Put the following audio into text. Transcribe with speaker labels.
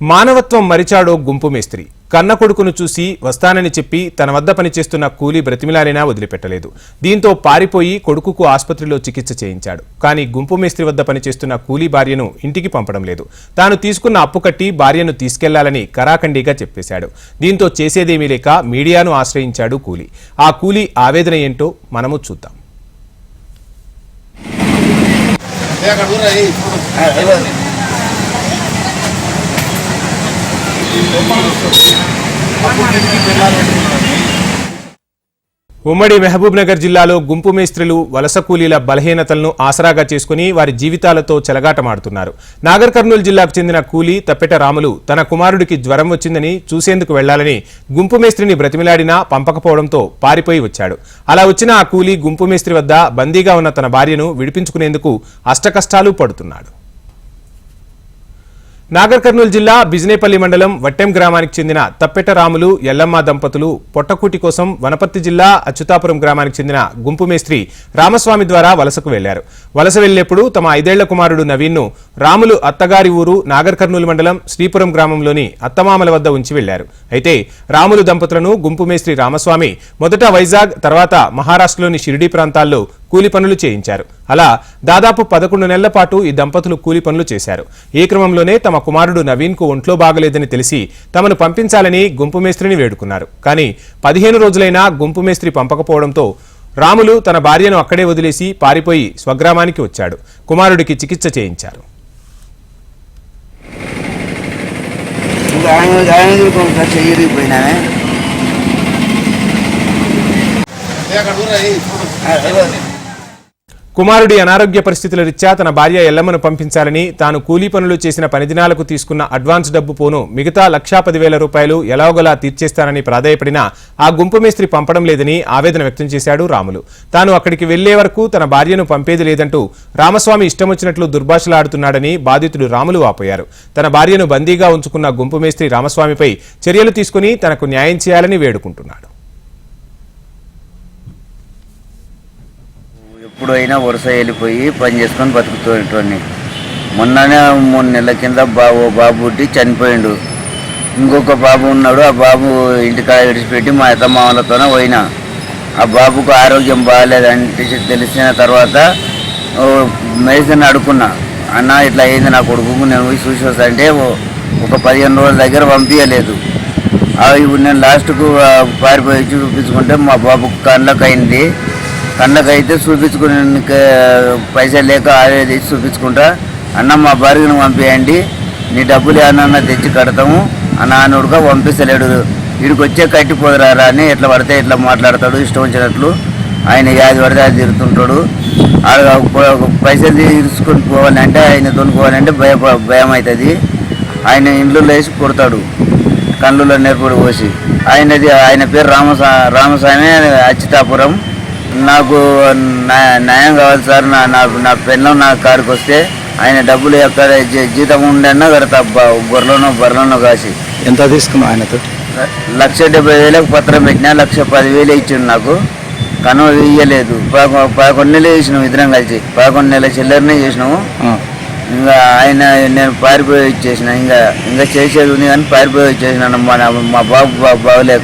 Speaker 1: మానవత్వం మరిచాడో గుంపు మేస్త్రి. కన్న కొడుకును చూసి వస్తానని చెప్పి తన వద్ద పనిచేస్తున్న కూలీ బ్రతిమిలాలినా వదిలిపెట్టలేదు. దీంతో పారిపోయి కొడుకుకు ఆసుపత్రిలో చికిత్స చేయించాడు. కానీ గుంపు మేస్త్రి వద్ద పనిచేస్తున్న కూలీ భార్యను ఇంటికి పంపడం లేదు. తాను తీసుకున్న అప్పు కట్టి భార్యను తీసుకెళ్ళాలని కరాఖండిగా చెప్పేశాడు. దీంతో చేసేదేమీ లేక మీడియాను ఆశ్రయించాడు కూలీ. ఆ కూలీ ఆవేదన ఏంటో మనము చూద్దాం. ఉమ్మడి మహబూబ్నగర్ జిల్లాలో గుంపు మేస్త్రులు వలస కూలీల బలహీనతలను ఆసరాగా చేసుకుని వారి జీవితాలతో చెలగాటమాడుతున్నారు. నాగర్ కర్నూలు జిల్లాకు చెందిన కూలీ తప్పెట రాములు తన కుమారుడికి జ్వరం వచ్చిందని చూసేందుకు వెళ్ళాలని గుంపు మేస్త్రిని బ్రతిమిలాడినా పంపకపోవడంతో పారిపోయి వచ్చాడు. అలా వచ్చిన ఆ కూలీ గుంపు మేస్త్రి వద్ద బందీగా ఉన్న తన భార్యను విడిపించుకునేందుకు అష్టకష్టాలు పడుతున్నాడు. నాగర్ కర్నూలు జిల్లా బిజినేపల్లి మండలం వట్టెం గ్రామానికి చెందిన తప్పెట రాములు ఎల్లమ్మ దంపతులు పొట్టకూటి కోసం వనపర్తి జిల్లా అచ్యుతాపురం గ్రామానికి చెందిన గుంపు మేస్త్రి రామస్వామి ద్వారా వలసకు వెళ్ళారు. వలస వెళ్ళేప్పుడు తమ ఐదేళ్ళ కుమారుడు నవీన్ను రాములు అత్తగారి ఊరు నాగర్ కర్నూలు మండలం శ్రీపురం గ్రామంలోని అత్తమామల వద్ద ఉంచి వెళ్ళారు. అయితే రాములు దంపతులను గుంపు మేస్త్రి రామస్వామి మొదట వైజాగ్ తర్వాత మహారాష్ట్రలోని షిరిడీ ప్రాంతాల్లో కూలి పనులు చేయించారు. అలా దాదాపు పదకొండు నెలల పాటు ఈ దంపతులు కూలి పనులు చేశారు. ఈ క్రమంలోనే తమ కుమారుడు నవీన్కు ఒంట్లో బాగలేదని తెలిసి తమను పంపించాలని గుంపు మేస్త్రిని వేడుకున్నారు. కానీ పదిహేను రోజులైనా గుంపు మేస్త్రి పంపకపోవడంతో రాములు తన భార్యను అక్కడే వదిలేసి పారిపోయి స్వగ్రామానికి వచ్చాడు. కుమారుడికి చికిత్స చేయించారు.
Speaker 2: ఇంకా ఆయన ఆయన చూడుకోండి చెయ్యిరిగిపోయినామే
Speaker 1: కుమారుడి అనారోగ్య పరిస్థితుల రీత్యా తన భార్య ఎల్లమ్మను పంపించాలని తాను కూలీ పనులు చేసిన పనిదినాలకు తీసుకున్న అడ్వాన్స్ డబ్బు పోను మిగతా లక్షా పదివేల రూపాయలు ఎలాగోలా తీర్చేస్తానని ప్రాధాయపడినా ఆ గుంపు మేస్త్రి పంపడం లేదని ఆవేదన వ్యక్తం చేశాడు రాములు. తాను అక్కడికి వెళ్ళే వరకు తన భార్యను పంపేది లేదంటూ రామస్వామి ఇష్టం వచ్చినట్లు దుర్భాషలాడుతున్నాడని బాధితుడు రాములు వాపోయారు తన భార్యను బందీగా ఉంచుకున్న గుంపు మేస్త్రి రామస్వామిపై చర్యలు తీసుకుని తనకు న్యాయం చేయాలని వేడుకుంటున్నాడు.
Speaker 2: ఎప్పుడైనా వరుస వెళ్ళిపోయి పని చేసుకొని బతుకుతున్నటువంటి మొన్ననే మూడు నెలల కింద బాబు బాబు పుట్టి చనిపోయిండు. ఇంకొక బాబు ఉన్నాడు ఆ బాబు ఇంటికాడ విడిచిపెట్టి మా అత్తమామలతోనే పోయినా. ఆ బాబుకు ఆరోగ్యం బాగాలేదంటే తెలిసిన తర్వాత మెడిసిన్ మేసన్ అన్న ఇట్లా అయింది నా కొడుకు నేను పోయి చూసి వస్తా అంటే ఒక పదిహేను రోజుల దగ్గర పంపించలేదు అవి ఇప్పుడు నేను లాస్ట్కు పారిపోయి చూపించుకుంటే మా బాబుకు కళ్ళకు అయింది. కళ్ళకు చూపించుకునే పైసలు లేక ఆడే తెచ్చి చూపించుకుంటా. అన్న మా భార్యను పంపించండి నీ డబ్బులు ఏమన్నా తెచ్చి కడతాము. అని నాన్నుడుగా పంపిస్తలేడు. వీడికి వచ్చే కట్టిపోదురారా అని ఎట్లా పడితే ఇట్లా మాట్లాడతాడు ఇష్టం వచ్చినట్లు. ఆయన యాది పడితే అది తిరుగుతుంటాడు ఆడ పైసలు తీసుకొని పోవాలంటే ఆయన తోలుకోవాలంటే భయ భయం అవుతుంది ఆయన ఇండ్లు వేసి కొడతాడు. కళ్ళులో నేర్పుడు పోసి. ఆయనది ఆయన పేరు రామసా రామస్వామి అచ్చితాపురం. నాకు న్యా- న్యాయం కావాలి సార్. నా నాకు నా పెన్నం నా కారుకి వస్తే ఆయన డబ్బులు ఎక్కడ జీతం ఉండన్నా కడతా బ- గొర్రెలోనో బర్రెలోనో కాసి.
Speaker 3: ఎంత తీసుకున్నావు ఆయనతో?
Speaker 2: లక్ష డెబ్బై వేలకు పత్రం పెట్టినా లక్ష పదివేలు ఇచ్చిండు నాకు. కనుమ ఇయ్యలేదు. పదకొ- పదకొండు నెలలు చేసినాము ఇద్దరం కలిసి. పదకొండు నెలల చిల్లరనే చేసినాము. ఇంకా ఆయన నేను పారిపోయి వచ్చేసిన. ఇంకా ఇంకా చేసేది ఉంది కానీ పారిపోయి వచ్చేసినాను మన మా బాబు బాగోలేక